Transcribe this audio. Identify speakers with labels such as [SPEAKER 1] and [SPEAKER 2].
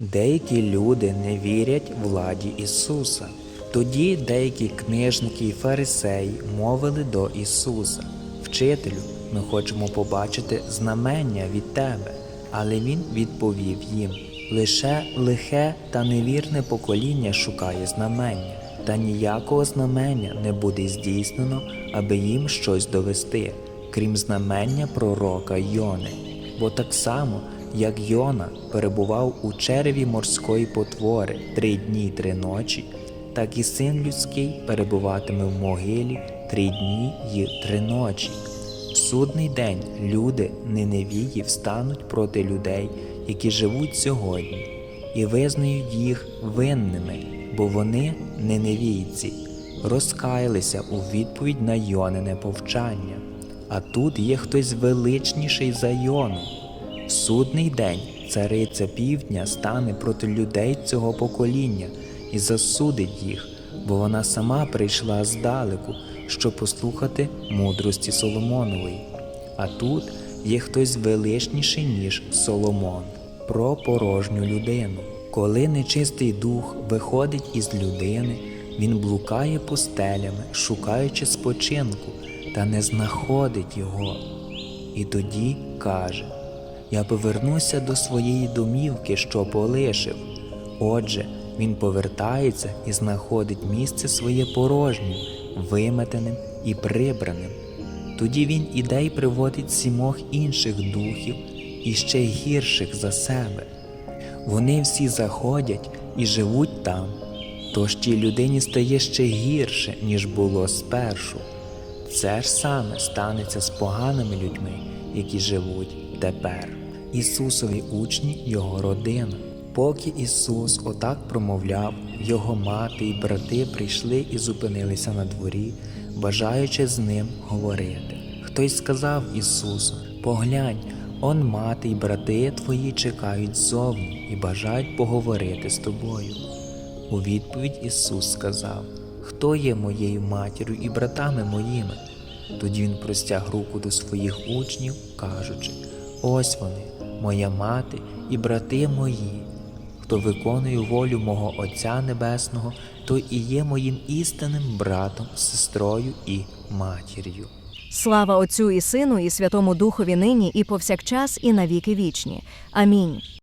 [SPEAKER 1] Деякі люди не вірять владі Ісуса. Тоді деякі книжники і фарисеї мовили до Ісуса: Вчителю, ми хочемо побачити знамення від Тебе. Але Він відповів їм: лише лихе та невірне покоління шукає знамення, та ніякого знамення не буде здійснено, аби їм щось довести, крім знамення пророка Йони. Бо так само, як Йона перебував у череві морської потвори три дні й три ночі, так і син людський перебуватиме в могилі три дні й три ночі. В судний день люди Ниневії встануть проти людей, які живуть сьогодні, і визнають їх винними, бо вони, ниневійці, розкаялися у відповідь на Йонине повчання. А тут є хтось величніший за Йону. Судний день цариця півдня стане проти людей цього покоління і засудить їх, бо вона сама прийшла здалеку, щоб послухати мудрості Соломонової. А тут є хтось величніший, ніж Соломон, про порожню людину. Коли нечистий дух виходить із людини, він блукає пустелями, шукаючи спочинку, та не знаходить його. І тоді каже: Я повернуся до своєї домівки, що полишив. Отже, він повертається і знаходить місце своє порожнім, виметеним і прибраним. Тоді він іде й приводить сімох інших духів і ще гірших за себе. Вони всі заходять і живуть там, тож тій людині стає ще гірше, ніж було спершу. Це ж саме станеться з поганими людьми, які живуть тепер. Ісусові учні Його родина. Поки Ісус отак промовляв, Його мати й брати прийшли і зупинилися на дворі, бажаючи з ним говорити. Хтось сказав Ісусу: Поглянь, он мати й брати твої чекають ззовні і бажають поговорити з тобою. У відповідь Ісус сказав: Хто є моєю матір'ю і братами моїми? Тоді він простяг руку до своїх учнів, кажучи: Ось вони, моя мати і брати мої. Хто виконує волю мого Отця Небесного, той і є моїм істинним братом, сестрою і матір'ю.
[SPEAKER 2] Слава Отцю і Сину, і Святому Духові нині, і повсякчас, і навіки вічні. Амінь.